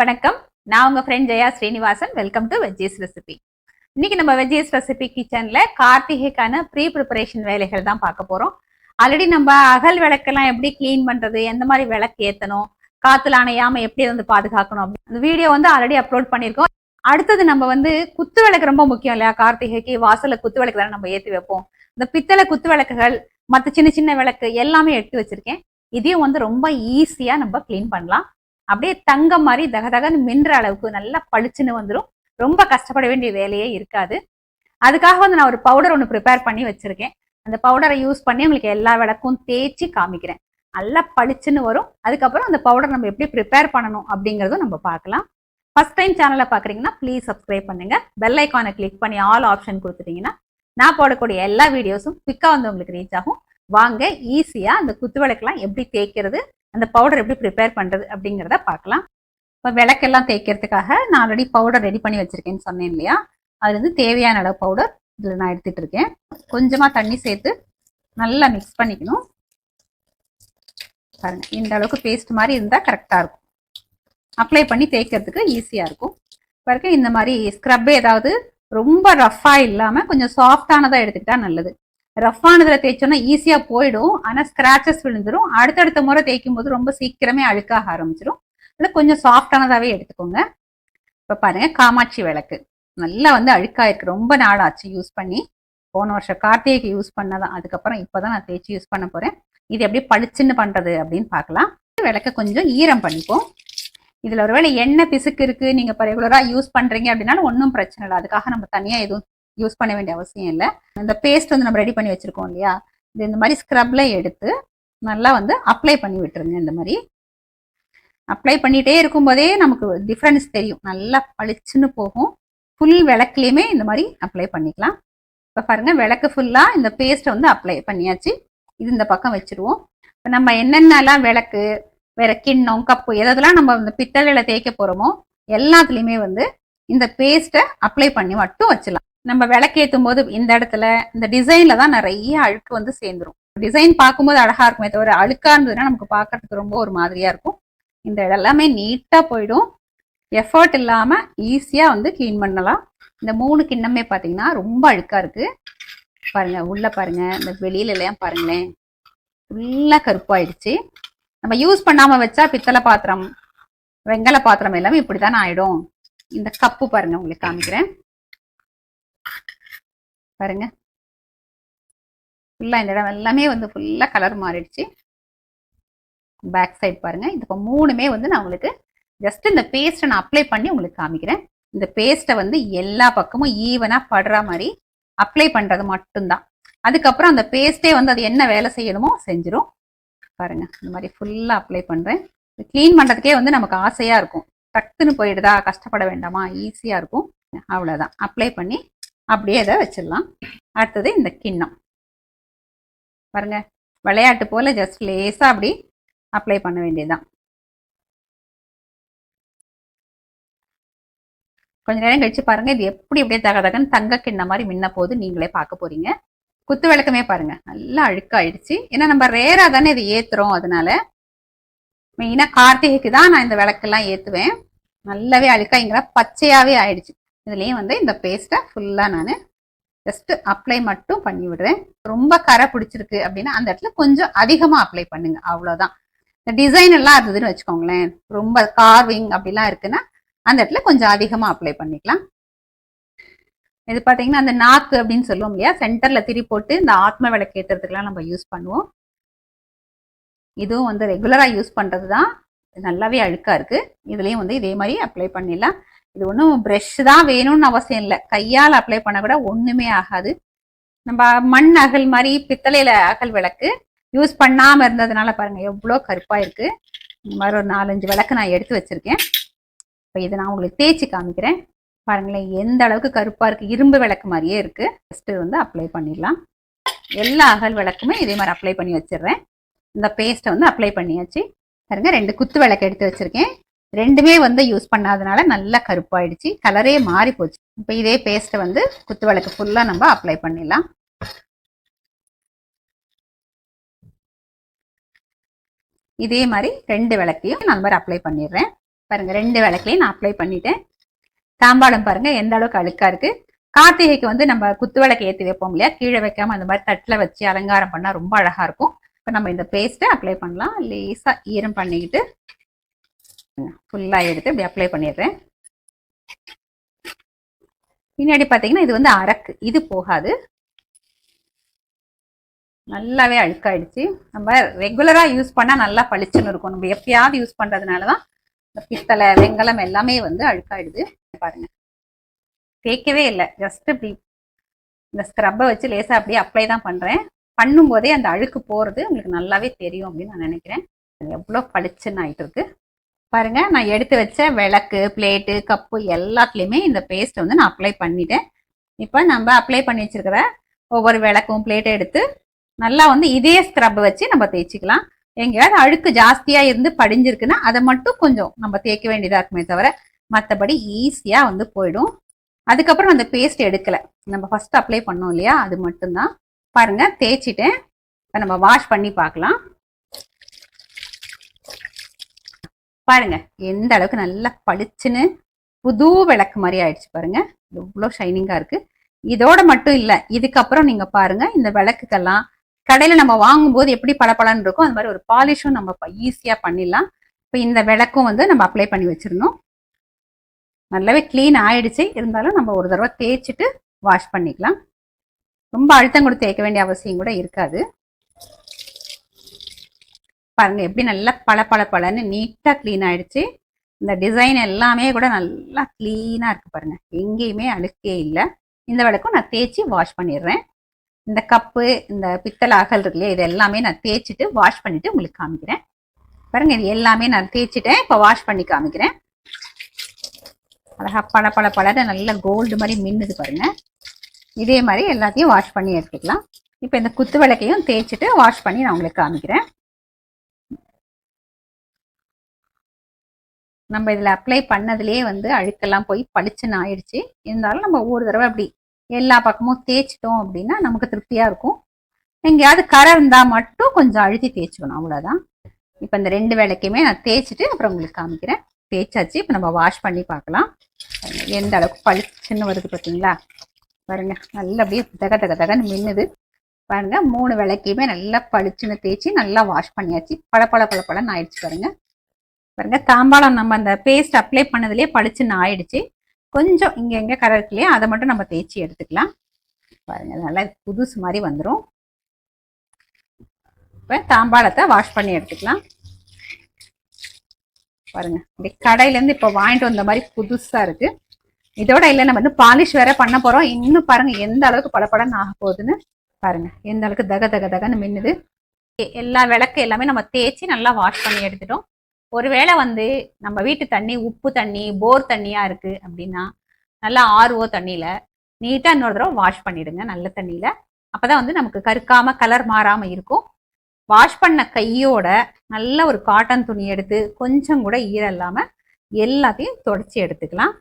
வணக்கம். நான் உங்க friend Jaya Srinivasan. Welcome to veggies recipe இன்னைக்கு நம்ம வெஜ்ஜீஸ் ரெசிபி கிச்சன்ல கார்த்திகைக்கான ப்ரீ ப்ரிப்பரேஷன் வேலைகள் தான் பார்க்க போறோம். ஆல்ரெடி நம்ம அகல் விளக்கெல்லாம் எப்படி கிளீன் பண்றது எந்த மாதிரி விளக்கு ஏத்தணும் காத்துல அணையாம எப்படி வந்து பாதுகாக்கணும் அப்படின்னு. அந்த வீடியோ வந்து ஆல்ரெடி அப்லோட் பண்ணியிருக்கோம். அடுத்தது நம்ம வந்து குத்து விளக்கு ரொம்ப முக்கியம் இல்லையா? கார்த்திகைக்கு வாசல்ல குத்து விளக்கு தானே நம்ம ஏத்தி வைப்போம். இந்த பித்தளை குத்து விளக்குகள் மற்ற சின்ன சின்ன விளக்கு எல்லாமே எடுத்து வச்சிருக்கேன். இதையும் வந்து ரொம்ப ஈஸியா நம்ம க்ளீன் பண்ணலாம். அப்படியே தங்கம் மாதிரி தகதகன்னு மின்ற அளவுக்கு நல்லா பளிச்சுன்னு வந்துடும் ரொம்ப கஷ்டப்பட வேண்டிய வேலையே இருக்காது. அதுக்காக வந்து நான் ஒரு பவுடர் ஒன்று ப்ரிப்பேர் பண்ணி வச்சிருக்கேன். அந்த பவுடரை யூஸ் பண்ணி உங்களுக்கு எல்லா விளக்கும் தேய்ச்சி காமிக்கிறேன். நல்லா பளிச்சுன்னு வரும். அதுக்கப்புறம் அந்த பவுடர் நம்ம எப்படி ப்ரிப்பேர் பண்ணணும் அப்படிங்கிறதும் நம்ம பார்க்கலாம். ஃபர்ஸ்ட் டைம் சேனலை பார்க்குறீங்கன்னா ப்ளீஸ் சப்ஸ்கிரைப் பண்ணுங்க. பெல் ஐக்கானை கிளிக் பண்ணி ஆல் ஆப்ஷன் கொடுத்துட்டீங்கன்னா நான் போடக்கூடிய எல்லா வீடியோஸும் குவிக்காக வந்து உங்களுக்கு ரீச் ஆகும். வாங்க ஈஸியாக அந்த குத்து விளக்கெல்லாம் எப்படி தேய்க்கிறது அந்த பவுடர் எப்படி ப்ரிப்பேர் பண்ணுறது அப்படிங்கிறத பார்க்கலாம். இப்போ விளக்கெல்லாம் தேய்க்கிறதுக்காக நான் ஆல்ரெடி பவுடர் ரெடி பண்ணி வச்சுருக்கேன்னு சொன்னேன் இல்லையா? அது வந்து தேவையான அளவு பவுடர் இதில் நான் எடுத்துகிட்டு இருக்கேன். கொஞ்சமாக தண்ணி சேர்த்து நல்லா மிக்ஸ் பண்ணிக்கணும். பாருங்க இந்த அளவுக்கு பேஸ்ட் மாதிரி இருந்தால் கரெக்டாக இருக்கும். அப்ளை பண்ணி தேய்க்கிறதுக்கு ஈஸியாக இருக்கும். பாருங்க இந்த மாதிரி ஸ்க்ரப் ஏதாவது ரொம்ப ரஃப்பாக இல்லாமல் கொஞ்சம் சாஃப்டானதாக எடுத்துக்கிட்டால் நல்லது. ரஃப்பானதில் தேய்ச்சோன்னா ஈஸியாக போயிடும். ஆனால் ஸ்க்ராச்சஸ் விழுந்துரும். அடுத்தடுத்த முறை தேய்க்கும் போது ரொம்ப சீக்கிரமே அழுக்காக ஆரம்பிச்சிடும் இல்லை கொஞ்சம் சாஃப்டானதாகவே எடுத்துக்கோங்க. இப்போ பாருங்கள் காமாட்சி விளக்கு. நல்லா வந்து அழுக்காயிருக்கு. ரொம்ப நாளாச்சு யூஸ் பண்ணி. போன வருஷம் கார்த்திகைக்கு யூஸ் பண்ணதான் அதுக்கப்புறம் இப்போ தான் நான் தேய்ச்சி யூஸ் பண்ண போகிறேன் இது எப்படி பளிச்சுன்னு பண்ணுறது அப்படின்னு பார்க்கலாம். விளக்க கொஞ்சம் ஈரம் பண்ணிப்போம். இதில் ஒருவேளை எண்ணெய் பிசுக்கு இருக்குது நீங்கள் இப்போ ரெகுலராக யூஸ் பண்ணுறீங்க அப்படின்னாலும் ஒன்றும் பிரச்சனை இல்லை. அதுக்காக நம்ம தனியாக எதுவும் யூஸ் பண்ண வேண்டிய அவசியம் இல்லை. இந்த பேஸ்ட் வந்து நம்ம ரெடி பண்ணி வச்சிருக்கோம் இல்லையா? இது இந்த மாதிரி ஸ்க்ரப்ல எடுத்து நல்லா வந்து அப்ளை பண்ணி விட்டுருங்க இந்த மாதிரி. அப்ளை பண்ணிகிட்டே இருக்கும்போதே நமக்கு டிஃப்ரென்ஸ் தெரியும். நல்லா பளிச்சுன்னு போகும். ஃபுல் விளக்குலேயுமே இந்த மாதிரி அப்ளை பண்ணிக்கலாம். இப்போ பாருங்க விளக்கு ஃபுல்லாக இந்த பேஸ்ட்டை வந்து அப்ளை பண்ணியாச்சு. இது இந்த பக்கம் வச்சிருவோம். இப்போ நம்ம என்னென்னலாம் விளக்கு வேற கிண்ணம் கப்பு எதெல்லாம் நம்ம இந்த பித்தளையில் தேய்க்க போகிறோமோ எல்லாத்துலேயுமே வந்து இந்த பேஸ்ட்டை அப்ளை பண்ணி மட்டும் வச்சிடலாம். நம்ம விளக்கேற்றும் போது இந்த இடத்துல இந்த டிசைன்ல தான் நிறைய அழுக்கு வந்து சேர்ந்துரும். டிசைன் பார்க்கும்போது அழகா இருக்குமே தவிர அழுக்கா இருந்ததுன்னா நமக்கு பார்க்கறதுக்கு ரொம்ப ஒரு மாதிரியா இருக்கும். இந்த இடம் எல்லாமே நீட்டா போயிடும். எஃபர்ட் இல்லாம ஈஸியா வந்து க்ளீன் பண்ணலாம். இந்த மூணு கிண்ணமே பார்த்தீங்கன்னா ரொம்ப அழுக்கா இருக்கு. பாருங்க உள்ள பாருங்க இந்த வெளியில எல்லாம் பாருங்களேன். ஃபுல்லா கருப்பாயிடுச்சு. நம்ம யூஸ் பண்ணாம வச்சா பித்தளை பாத்திரம் வெங்கல பாத்திரம் எல்லாமே இப்படிதான் ஆயிடும். இந்த கப்பு பாருங்க உங்களுக்கு காமிக்கிறேன். பாருங்க. ஃபுல்லாக இந்த இடம் எல்லாமே வந்து ஃபுல்லாக கலர் மாறிடுச்சு. பேக் சைடு பாருங்க. இது இப்போ மூணுமே வந்து நான் உங்களுக்கு ஜஸ்ட் இந்த பேஸ்ட்டை நான் அப்ளை பண்ணி உங்களுக்கு காமிக்கிறேன். இந்த பேஸ்ட்டை வந்து எல்லா பக்கமும் ஈவனாக படுற மாதிரி அப்ளை பண்ணுறது மட்டும்தான். அதுக்கப்புறம் அந்த பேஸ்ட்டே வந்து அது என்ன வேலை செய்யணுமோ செஞ்சிடும் பாருங்க. இந்த மாதிரி ஃபுல்லாக அப்ளை பண்ணுறேன் க்ளீன் பண்ணுறதுக்கே வந்து நமக்கு ஆசையாக இருக்கும். டக்குன்னு போயிடுதா? கஷ்டப்பட வேண்டாமா? ஈஸியாக இருக்கும். அவ்வளோதான் அப்ளை பண்ணி அப்படியே இதை வச்சிடலாம். அடுத்தது இந்த கிண்ணம். பாருங்க விளையாட்டு போல ஜஸ்ட் லேஸாக அப்படி அப்ளை பண்ண வேண்டியதுதான். கொஞ்ச நேரம் கழிச்சு பாருங்க இது எப்படி எப்படியே தக தகன்னு தங்க கிண்ண மாதிரி மின்ன போது நீங்களே பார்க்க போறீங்க. குத்து விளக்கமே பாருங்க நல்லா அழுக்காயிடுச்சு. ஏன்னா நம்ம ரேரா தானே இது ஏத்துறோம் அதனால. மெயினா கார்த்திகைக்கு தான் நான் இந்த விளக்கெல்லாம் ஏத்துவேன். நல்லாவே அழுக்காய்ங்கிற பச்சையாவே ஆயிடுச்சு. இதுலேயும் வந்து இந்த பேஸ்ட்டை ஃபுல்லாக நான் ஜஸ்ட்டு அப்ளை மட்டும் பண்ணி விடுறேன். ரொம்ப கரை பிடிச்சிருக்கு அப்படின்னா அந்த இடத்துல கொஞ்சம் அதிகமாக அப்ளை பண்ணுங்க. அவ்வளோதான் இந்த டிசைன் எல்லாம் இருந்ததுன்னு வச்சுக்கோங்களேன். ரொம்ப கார்விங் அப்படிலாம் இருக்குன்னா அந்த இடத்துல கொஞ்சம் அதிகமாக அப்ளை பண்ணிக்கலாம். இது பார்த்தீங்கன்னா அந்த நாக்கு அப்படின்னு சொல்லுவோம் இல்லையா? சென்டரில் திரி போட்டு இந்த ஆத்ம விளக்கு ஏற்றுறதுக்கெல்லாம் நம்ம யூஸ் பண்ணுவோம். இதுவும் வந்து ரெகுலராக யூஸ் பண்ணுறது தான் நல்லாவே அழுக்காக இருக்குது இதுலேயும் வந்து இதே மாதிரி அப்ளை பண்ணிடலாம். இது ஒன்றும் ப்ரெஷ் தான் வேணும்னு அவசியம் இல்லை. கையால் அப்ளை பண்ண கூட ஒன்றுமே ஆகாது. நம்ம மண் அகல் மாதிரி பித்தளையில அகல் விளக்கு யூஸ் பண்ணாமல் இருந்ததுனால பாருங்க எவ்வளோ கருப்பாக இருக்கு. இந்த மாதிரி ஒரு நாலஞ்சு விளக்கு நான் எடுத்து வச்சிருக்கேன். இப்போ இதை நான் உங்களுக்கு தேய்ச்சி காமிக்கிறேன். பாருங்களேன் எந்த அளவுக்கு கருப்பாக இருக்கு. இரும்பு விளக்கு மாதிரியே இருக்கு. ஃபஸ்ட்டு வந்து அப்ளை பண்ணிடலாம். எல்லா அகல் விளக்குமே இதே மாதிரி அப்ளை பண்ணி வச்சிடுறேன். இந்த பேஸ்ட்டை வந்து அப்ளை பண்ணியாச்சு. பாருங்க ரெண்டு குத்து விளக்கு எடுத்து வச்சிருக்கேன். ரெண்டுமே வந்து யூஸ் பண்ணாதனால நல்லா கருப்பாயிடுச்சு. கலரே மாறி போச்சு இப்போ இதே பேஸ்ட்டை வந்து குத்து விளக்கு ஃபுல்லாக நம்ம அப்ளை பண்ணிடலாம். இதே மாதிரி ரெண்டு விளக்கையும் நான் மாதிரி அப்ளை பண்ணிடுறேன். பாருங்க ரெண்டு விளக்குலையும் நான் அப்ளை பண்ணிட்டேன். தாம்பாளம் பாருங்க எந்த அளவுக்கு அழுக்கா இருக்கு. கார்த்திகைக்கு வந்து நம்ம குத்து விளக்கு ஏற்றி வைப்போம் இல்லையா? கீழே வைக்காம அந்த மாதிரி தட்டில் வச்சு அலங்காரம் பண்ணால் ரொம்ப அழகா இருக்கும். இப்போ நம்ம இந்த பேஸ்ட்டை அப்ளை பண்ணலாம். லேசாக ஈரம் பண்ணிக்கிட்டு ஃபுல்லாக எடுத்து இப்படி அப்ளை பண்ணிடுறேன். பின்னாடி பார்த்தீங்கன்னா இது வந்து அரக்கு. இது போகாது. நல்லாவே அழுக்காயிடுச்சு. நம்ம ரெகுலராக யூஸ் பண்ணால் நல்லா பளிச்சுன்னு இருக்கும். நம்ம எப்பயாவது யூஸ் பண்ணுறதுனால தான் இந்த பித்தளை வெங்கலம் எல்லாமே வந்து அழுக்காயிடுது. பாருங்க. தேய்க்கவே இல்லை. ஜஸ்ட் இப்படி இந்த ஸ்க்ரப்பை வச்சு லேசாக அப்படியே அப்ளை தான் பண்ணுறேன் பண்ணும்போதே அந்த அழுக்கு போகிறது உங்களுக்கு நல்லாவே தெரியும் அப்படின்னு நான் நினைக்கிறேன். எவ்வளோ பளிச்சுன்னு ஆகிட்டு இருக்கு. பாருங்க நான் எடுத்து வச்ச விளக்கு பிளேட்டு கப்பு எல்லாத்துலேயுமே இந்த பேஸ்ட் வந்து நான் அப்ளை பண்ணிட்டேன். இப்போ நம்ம அப்ளை பண்ணி வச்சிருக்கிற ஒவ்வொரு விளக்கும் பிளேட்டை எடுத்து நல்லா வந்து இதே ஸ்க்ரப் வச்சு நம்ம தேய்ச்சிக்கலாம். எங்கேயாவது அழுக்கு ஜாஸ்தியாக இருந்து படிஞ்சிருக்குன்னா அதை மட்டும் கொஞ்சம் நம்ம தேய்க்க வேண்டியதாக இருக்குமே தவிர மற்றபடி ஈஸியாக வந்து போயிடும். அதுக்கப்புறம் அந்த பேஸ்ட் எடுக்கலை. நம்ம ஃபர்ஸ்ட் அப்ளை பண்ணோம் இல்லையா அது மட்டும்தான். பாருங்கள் தேய்ச்சிட்டேன். இப்போ நம்ம வாஷ் பண்ணி பார்க்கலாம். பாருங்க எந்த அளவுக்கு நல்லா பளிச்சுன்னு புது விளக்கு மாதிரி ஆயிடுச்சு பாருங்க. எவ்வளோ ஷைனிங்காக இருக்கு. இதோட மட்டும் இல்லை இதுக்கப்புறம் நீங்க பாருங்க இந்த விளக்குக்கெல்லாம் கடையில் நம்ம வாங்கும்போது எப்படி பளபளன்னு இருக்கும் அந்த மாதிரி ஒரு பாலிஷும் நம்ம ஈஸியாக பண்ணிடலாம். இப்போ இந்த விளக்கும் வந்து நம்ம அப்ளை பண்ணி வச்சிடணும். நல்லாவே க்ளீன் ஆயிடுச்சு. இருந்தாலும் நம்ம ஒரு தடவை தேய்ச்சிட்டு வாஷ் பண்ணிக்கலாம். ரொம்ப அழுத்தம் கொடுத்து தேய்க்க வேண்டிய அவசியம் கூட இருக்காது. பாருங்க எப்படி நல்லா பல பல பலன்னு நீட்டாக க்ளீன் ஆயிடுச்சு. இந்த டிசைன் எல்லாமே கூட நல்லா க்ளீனாக இருக்கு பாருங்க. எங்கேயுமே அழுக்கே இல்லை. இந்த விளக்கும் நான் தேய்ச்சி வாஷ் பண்ணிடுறேன். இந்த கப்பு இந்த பித்தளை அகல் இருக்கு இல்லையா இது எல்லாமே நான் தேய்ச்சிட்டு வாஷ் பண்ணிட்டு உங்களுக்கு காமிக்கிறேன். பாருங்க இது எல்லாமே நான் தேய்ச்சிட்டேன். இப்போ வாஷ் பண்ணி காமிக்கிறேன். அழகா பல பல பலன்னு நல்ல கோல்டு மாதிரி மின்னுது பாருங்க. இதே மாதிரி எல்லாத்தையும் வாஷ் பண்ணி எடுத்துக்கலாம். இப்போ இந்த குத்து விளக்கையும் தேய்ச்சிட்டு வாஷ் பண்ணி நான் உங்களுக்கு காமிக்கிறேன். நம்ம இதில் அப்ளை பண்ணதுலேயே வந்து அழுக்கெல்லாம் போய் பளிச்சுன்னு ஆயிடுச்சு. இருந்தாலும் நம்ம ஒவ்வொரு தடவை அப்படி எல்லா பக்கமும் தேய்ச்சிட்டோம் அப்படின்னா நமக்கு திருப்தியாக இருக்கும். எங்கேயாவது கரை இருந்தால் மட்டும் கொஞ்சம் அழுத்தி தேய்ச்சிக்கணும் அவ்வளோதான் இப்போ இந்த ரெண்டு வேலைக்குமே நான் தேய்ச்சிட்டு அப்புறம் உங்களுக்கு காமிக்கிறேன். தேய்ச்சாச்சு இப்போ நம்ம வாஷ் பண்ணி பார்க்கலாம். எந்த அளவுக்கு பளிச்சுன்னு வருது பார்த்தீங்களா பாருங்க நல்லா அப்படியே தக தக தகன்னு மின்னுது. பாருங்க மூணு விளக்கையுமே நல்லா பளிச்சுன்னு தேய்ச்சி நல்லா வாஷ் பண்ணியாச்சு. பல பல பல பழன்னு ஆயிடுச்சு பாருங்க. பாருங்க தாம்பாளம் நம்ம அந்த பேஸ்ட் அப்ளை பண்ணதுலேயே பளிச்சுன்னு ஆயிடுச்சு. கொஞ்சம் இங்கே எங்கே கரை இருக்கு அதை மட்டும் நம்ம தேய்ச்சி எடுத்துக்கலாம். பாருங்க நல்லா புதுசு மாதிரி வந்துடும் இப்போ தாம்பாளத்தை வாஷ் பண்ணி எடுத்துக்கலாம். பாருங்க இப்படி கடையிலேருந்து இப்போ வாங்கிட்டு வந்த மாதிரி புதுசா இருக்கு. இதோட இல்லை நம்ம வந்து பாலிஷ் வேற பண்ண போறோம். இன்னும் பாருங்க எந்த அளவுக்கு படப்படன்னு ஆக போகுதுன்னு பாருங்க. எந்த அளவுக்கு தக தக தகன்னு மின்னுது. எல்லா விளக்கு எல்லாமே நம்ம தேய்ச்சி நல்லா வாஷ் பண்ணி எடுத்துட்டோம். ஒருவேளை வந்து நம்ம வீட்டு தண்ணி உப்பு தண்ணி போர் தண்ணியா இருக்கு அப்படின்னா நல்லா ஆர்ஓ தண்ணியில நீட்டா இன்னொரு தடவை வாஷ் பண்ணிடுங்க நல்ல தண்ணியில. அப்பதான் வந்து நமக்கு கருக்காம கலர் மாறாம இருக்கும். வாஷ் பண்ண கையோட நல்ல ஒரு காட்டன் துணி எடுத்து கொஞ்சம் கூட ஈரம் இல்லாம எல்லாத்தையும் தொடச்சி எடுத்துக்கலாம்.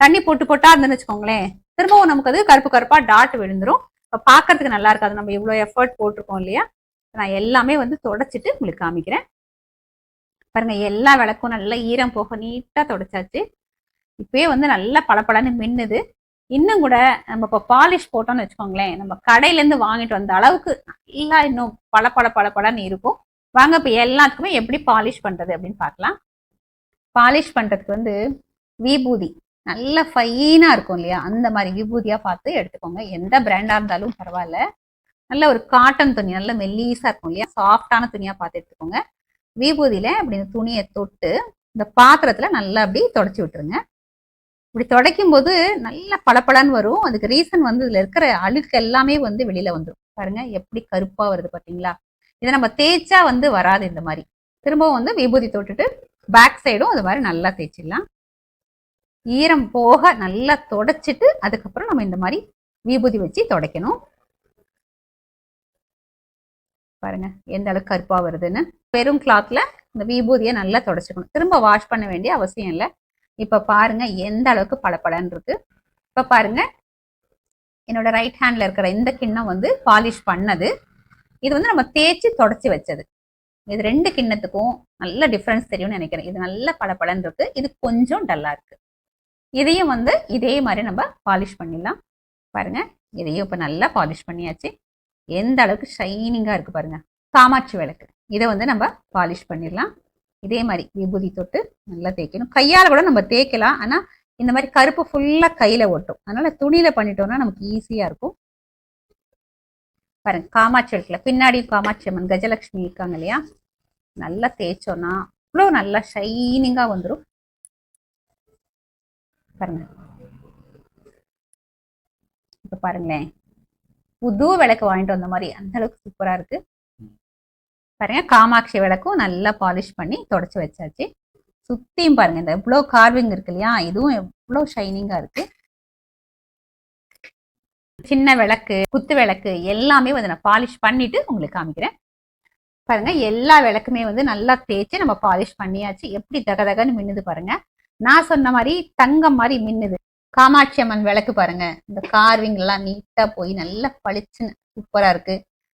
தண்ணி போட்டு போட்டா இருந்துன்னு வச்சுக்கோங்களேன் திரும்பவும் நமக்கு அது கருப்பு கருப்பா டாட் விழுந்துரும். இப்போ பார்க்கறதுக்கு நல்லா இருக்காது. நம்ம இவ்வளோ எஃபர்ட் போட்டிருக்கோம் இல்லையா? நான் எல்லாமே வந்து தொடச்சிட்டு உங்களுக்கு காமிக்கிறேன். பாருங்க எல்லா விளக்கும் நல்லா ஈரம் போக நீட்டாக தொடச்சாச்சு. இப்பயே வந்து நல்லா பளபளன்னு மின்னுது. இன்னும் கூட நம்ம இப்போ பாலிஷ் போட்டோம்னு வச்சுக்கோங்களேன் நம்ம கடையிலேருந்து வாங்கிட்டு வந்த அளவுக்கு நல்லா இன்னும் பல பல பள இருக்கும். வாங்க இப்போ எல்லாத்துக்குமே எப்படி பாலிஷ் பண்ணுறது அப்படின்னு பார்க்கலாம். பாலிஷ் பண்ணுறதுக்கு வந்து விபூதி நல்ல ஃபைனாக இருக்கும் இல்லையா? அந்த மாதிரி விபூதியாக பார்த்து எடுத்துக்கோங்க. எந்த பிராண்டாக இருந்தாலும் பரவாயில்ல. நல்ல ஒரு காட்டன் துணி நல்ல மெல்லீஸாக இருக்கும் இல்லையா? சாஃப்டான துணியாக பார்த்து எடுத்துக்கோங்க. விபூதியில் அப்படி இந்த துணியை தொட்டு இந்த பாத்திரத்தில் நல்லா அப்படி தொடச்சி விட்டுருங்க. இப்படி துடைக்கும் போது நல்லா பளபளன்னு வரும். அதுக்கு ரீசன் வந்து இதில் இருக்கிற அழுக்கு எல்லாமே வந்து வெளியில் வந்துடும் பாருங்க எப்படி கருப்பாக வருது பார்த்தீங்களா இதை நம்ம தேய்ச்சா வந்து வராது இந்த மாதிரி. திரும்பவும் வந்து விபூதி தொட்டுட்டு பேக் சைடும் அது மாதிரி நல்லா தேய்ச்சிடலாம். ஈரம் போக நல்லா தொடச்சிட்டு அதுக்கப்புறம் நம்ம இந்த மாதிரி விபூதி வச்சு துடைக்கணும். பாருங்க எந்த அளவுக்கு கருப்பா வருதுன்னு. பெரும் கிளாத்ல இந்த விபூதியை நல்லா தொடச்சிக்கணும். திரும்ப வாஷ் பண்ண வேண்டிய அவசியம் இல்லை. இப்ப பாருங்க எந்த அளவுக்கு பளபளன்னு இருக்கு. இப்ப பாருங்க என்னோட ரைட் ஹேண்ட்ல இருக்கிற இந்த கிண்ணம் வந்து பாலிஷ் பண்ணது. இது வந்து நம்ம தேய்ச்சி தொடச்சி வச்சது. இது ரெண்டு கிண்ணத்துக்கும் நல்ல டிஃப்ரென்ஸ் தெரியும்னு நினைக்கிறேன். இது நல்ல பளபளன்னு இருக்கு. இது கொஞ்சம் டல்லா இருக்கு. இதையும் வந்து இதே மாதிரி நம்ம பாலிஷ் பண்ணிடலாம். பாருங்க இதையும் இப்போ நல்லா பாலிஷ் பண்ணியாச்சு. எந்த அளவுக்கு ஷைனிங்காக இருக்கு பாருங்க. காமாட்சி விளக்கு. இதை வந்து நம்ம பாலிஷ் பண்ணிடலாம். இதே மாதிரி விபூதி தொட்டு நல்லா தேய்க்கணும். கையால் கூட நம்ம தேய்க்கலாம். ஆனால் இந்த மாதிரி கருப்பு ஃபுல்லாக கையில் ஒட்டும். அதனால் துணியில் பண்ணிட்டோம்னா நமக்கு ஈஸியாக இருக்கும். பாருங்க காமாட்சி விளக்குல பின்னாடி காமாட்சி அம்மன் கஜலட்சுமி இருக்காங்க இல்லையா? நல்லா தேய்ச்சோன்னா அவ்வளோ நல்லா ஷைனிங்காக வந்துடும் பாருங்க. இப்போ பாருங்களேன். புது விளக்கு வாங்கிட்டு வந்த மாதிரி அந்த அளவுக்கு சூப்பரா இருக்கு. பாருங்க காமாட்சி விளக்கும் நல்லா பாலிஷ் பண்ணி தொடச்சி வச்சாச்சு. சுத்தியும் பாருங்க இந்த எவ்வளோ கார்விங் இருக்கு இல்லையா? இதுவும் எவ்வளோ ஷைனிங்கா இருக்கு. சின்ன விளக்கு குத்து விளக்கு எல்லாமே வந்து நான் பாலிஷ் பண்ணிட்டு உங்களுக்கு காமிக்கிறேன். பாருங்க எல்லா விளக்குமே வந்து நல்லா தேய்ச்சி நம்ம பாலிஷ் பண்ணியாச்சு. எப்படி தகதகன்னு மின்னுது பாருங்க. நான் சொன்ன மாதிரி தங்கம் மாதிரி மின்னுது. காமாட்சி அம்மன் விளக்கு பாருங்க. இந்த கார்விங் எல்லாம் நீட்டா போய் நல்லா பளிச்சுன்னு சூப்பரா இருக்கு.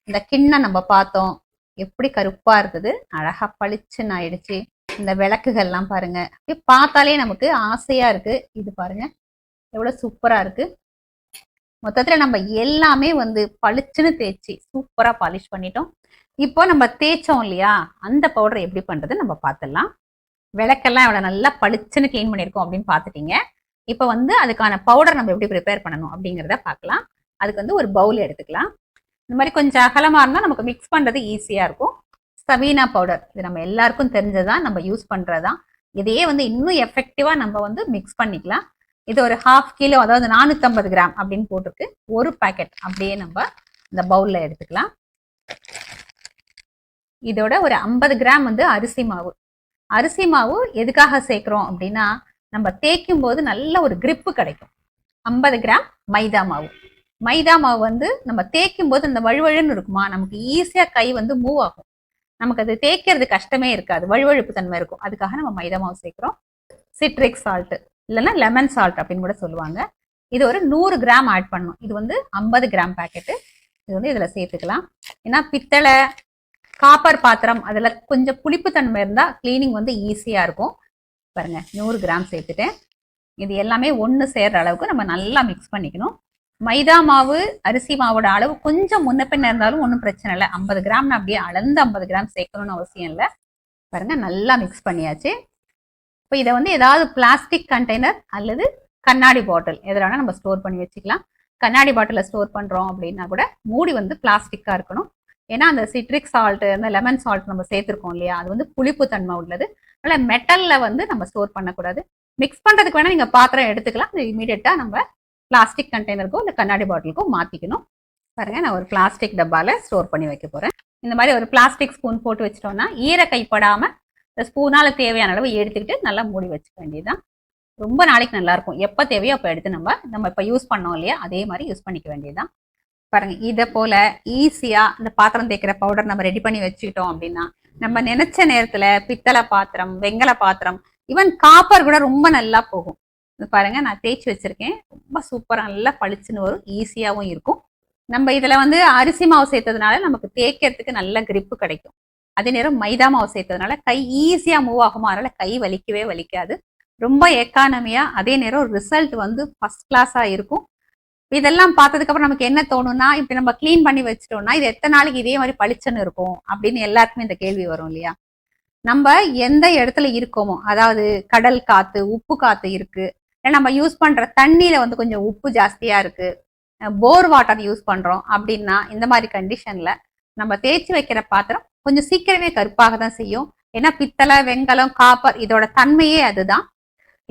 இந்த கிண்ணம் நம்ம பார்த்தோம். எப்படி கருப்பா இருக்குது அழகா பளிச்சுன்னு ஆயிடுச்சு. இந்த விளக்குகள்லாம் பாருங்க. அப்படியே பார்த்தாலே நமக்கு ஆசையா இருக்கு. இது பாருங்க. எவ்வளவு சூப்பரா இருக்கு. மொத்தத்துல நம்ம எல்லாமே வந்து பளிச்சுன்னு தேய்ச்சி சூப்பரா பாலிஷ் பண்ணிட்டோம். இப்போ நம்ம தேய்ச்சோம் இல்லையா? அந்த பவுடர் எப்படி பண்றது நம்ம பார்த்துடலாம். விளக்கெல்லாம் எவ்வளவு நல்லா பளிச்சுன்னு க்ளீன் பண்ணியிருக்கோம் அப்படின்னு பார்த்துட்டீங்க. இப்போ வந்து அதுக்கான பவுடர் நம்ம எப்படி ப்ரிப்பேர் பண்ணணும் அப்படிங்கிறத பார்க்கலாம். அதுக்கு வந்து ஒரு பவுல் எடுத்துக்கலாம். இந்த மாதிரி கொஞ்சம் அகலமாக இருந்தால் நமக்கு மிக்ஸ் பண்ணுறது ஈஸியாக இருக்கும். சவீனா பவுடர் இது நம்ம எல்லாருக்கும் தெரிஞ்சதான் நம்ம யூஸ் பண்ணுறதான் இதையே வந்து இன்னும் எஃபெக்டிவாக நம்ம வந்து மிக்ஸ் பண்ணிக்கலாம். இது ஒரு ஹாஃப் கிலோ அதாவது நானூற்றம்பது கிராம் அப்படின்னு போட்டிருக்கு. ஒரு பேக்கெட் அப்படியே நம்ம இந்த பவுலில் எடுத்துக்கலாம். இதோட ஒரு ஐம்பது கிராம் வந்து அரிசி மாவு. அரிசி மாவு எதுக்காக சேர்க்குறோம் அப்படின்னா நம்ம தேய்க்கும் போது நல்ல ஒரு கிரிப்பு கிடைக்கும். ஐம்பது கிராம் மைதா மாவு. மைதா மாவு வந்து நம்ம தேய்க்கும் போது அந்த வழுவழுன்னு இருக்குமா நமக்கு ஈஸியா கை வந்து மூவ் ஆகும். நமக்கு அது தேய்க்கிறது கஷ்டமே இருக்காது. வழுவழுப்பு தன்மை இருக்கும். அதுக்காக நம்ம மைதா மாவு சேர்க்கிறோம். சிட்ரிக் சால்ட்டு இல்லைன்னா லெமன் சால்ட் அப்படின்னு கூட சொல்லுவாங்க. இது ஒரு நூறு கிராம் ஆட் பண்ணணும். இது வந்து ஐம்பது கிராம் பேக்கெட்டு இது வந்து இதில் சேர்த்துக்கலாம். ஏன்னா பித்தளை காப்பர் பாத்திரம் அதில் கொஞ்சம் புளிப்பு தன்மை இருந்தால் கிளீனிங் வந்து ஈஸியாக இருக்கும். பாருங்க நூறு கிராம் சேர்த்துட்டேன். இது எல்லாமே ஒன்று சேர்ற அளவுக்கு நம்ம நல்லா மிக்ஸ் பண்ணிக்கணும். மைதா மாவு அரிசி மாவோட அளவு கொஞ்சம் முன்ன பின்ன இருந்தாலும் ஒன்றும் பிரச்சனை இல்லை. ஐம்பது கிராம் அப்படியே அளந்து ஐம்பது கிராம் சேர்க்கணும்னு அவசியம் இல்லை. பாருங்க நல்லா மிக்ஸ் பண்ணியாச்சு. இப்போ இதை வந்து ஏதாவது பிளாஸ்டிக் கண்டெய்னர் அல்லது கண்ணாடி பாட்டில் எதிரான நம்ம ஸ்டோர் பண்ணி வச்சுக்கலாம். கண்ணாடி பாட்டிலில் ஸ்டோர் பண்ணுறோம் அப்படின்னா கூட மூடி வந்து பிளாஸ்டிக்காக இருக்கணும். ஏன்னா அந்த சிட்ரிக் சால்ட் அந்த லெமன் சால்ட் நம்ம சேர்த்துருக்கோம் இல்லையா? அது வந்து புளிப்பு தன்மை உள்ளது. அதனால மெட்டல்ல வந்து நம்ம ஸ்டோர் பண்ணக்கூடாது. மிக்ஸ் பண்றதுக்கு வேணா நீங்க பாத்திரம் எடுத்துக்கலாம். அது இமீடியட்டா நம்ம பிளாஸ்டிக் கண்டெய்னருக்கோ இல்லை கண்ணாடி பாட்டிலுக்கோ மாற்றிக்கணும் பாருங்க நான் ஒரு பிளாஸ்டிக் டப்பால ஸ்டோர் பண்ணி வைக்க போறேன். இந்த மாதிரி ஒரு பிளாஸ்டிக் ஸ்பூன் போட்டு வச்சிட்டோம்னா ஈர கைப்படாம இந்த ஸ்பூனால தேவையான அளவு எடுத்துக்கிட்டு நல்லா மூடி வச்சுக்க வேண்டியதுதான். ரொம்ப நாளைக்கு நல்லா இருக்கும். எப்போ தேவையோ அப்போ எடுத்து நம்ம நம்ம இப்போ யூஸ் பண்ணோம் இல்லையா? அதே மாதிரி யூஸ் பண்ணிக்க வேண்டியதுதான். பாருங்க இதை போல ஈஸியா இந்த பாத்திரம் தேய்க்கிற பவுடர் நம்ம ரெடி பண்ணி வச்சுக்கிட்டோம் அப்படின்னா நம்ம நினைச்ச நேரத்துல பித்தளை பாத்திரம் வெங்கல பாத்திரம் ஈவன் காப்பர் கூட ரொம்ப நல்லா போகும். பாருங்க நான் தேய்ச்சி வச்சிருக்கேன். ரொம்ப சூப்பரா நல்லா பளிச்சுன்னு வரும் ஈஸியாகவும் இருக்கும். நம்ம இதுல வந்து அரிசி மாவு சேர்த்ததுனால நமக்கு தேய்க்கிறதுக்கு நல்ல கிரிப்பு கிடைக்கும். அதே நேரம் மைதா மாவு சேர்த்ததுனால கை ஈஸியா மூவ் ஆகுமா? அதனால கை வலிக்கவே வலிக்காது. ரொம்ப எக்கானமியா அதே நேரம் ரிசல்ட் வந்து ஃபர்ஸ்ட் கிளாஸா இருக்கும். இதெல்லாம் பார்த்ததுக்கு அப்புறம் நமக்கு என்ன தோணும்னா இப்படி நம்ம க்ளீன் பண்ணி வச்சிட்டோம்னா இது எத்தனை நாளைக்கு இதே மாதிரி பளிச்சுன்னு இருக்கும் அப்படின்னு எல்லாருக்குமே இந்த கேள்வி வரும் இல்லையா? நம்ம எந்த இடத்துல இருக்கோமோ அதாவது கடல் காத்து உப்பு காத்து இருக்கு. நம்ம யூஸ் பண்ற தண்ணியில வந்து கொஞ்சம் உப்பு ஜாஸ்தியா இருக்கு. போர் வாட்டர் யூஸ் பண்றோம் அப்படின்னா இந்த மாதிரி கண்டிஷன்ல நம்ம தேய்ச்சி வைக்கிற பாத்திரம் கொஞ்சம் சீக்கிரமே கருப்பாக தான் செய்யும். ஏன்னா பித்தளை வெங்கலம் காப்பர் இதோட தன்மையே அதுதான்.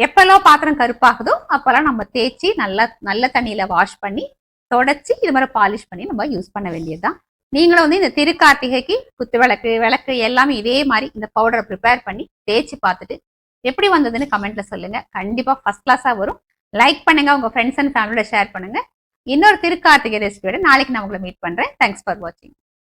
எப்பெல்லாம் பாத்திரம் கருப்பாகுதோ அப்பெல்லாம் நம்ம தேய்ச்சி நல்லா நல்ல தண்ணியில வாஷ் பண்ணி தொடச்சி இது மாதிரி பாலிஷ் பண்ணி நம்ம யூஸ் பண்ண வேண்டியதுதான். நீங்களும் வந்து இந்த திருக்கார்த்திகைக்கு குத்து விளக்கு விளக்கு எல்லாமே இதே மாதிரி இந்த பவுடரை ப்ரிப்பேர் பண்ணி தேய்ச்சி பார்த்துட்டு எப்படி வந்ததுன்னு கமெண்ட்ல சொல்லுங்க. கண்டிப்பா ஃபர்ஸ்ட் கிளாஸா வரும். லைக் பண்ணுங்க உங்க ஃப்ரெண்ட்ஸ் அண்ட் ஃபேமிலியோட ஷேர் பண்ணுங்க. இன்னொரு திருக்கார்த்திகை ரெசிபியோட நாளைக்கு நான் உங்களை மீட் பண்றேன். தேங்க்ஸ் ஃபார் வாட்சிங்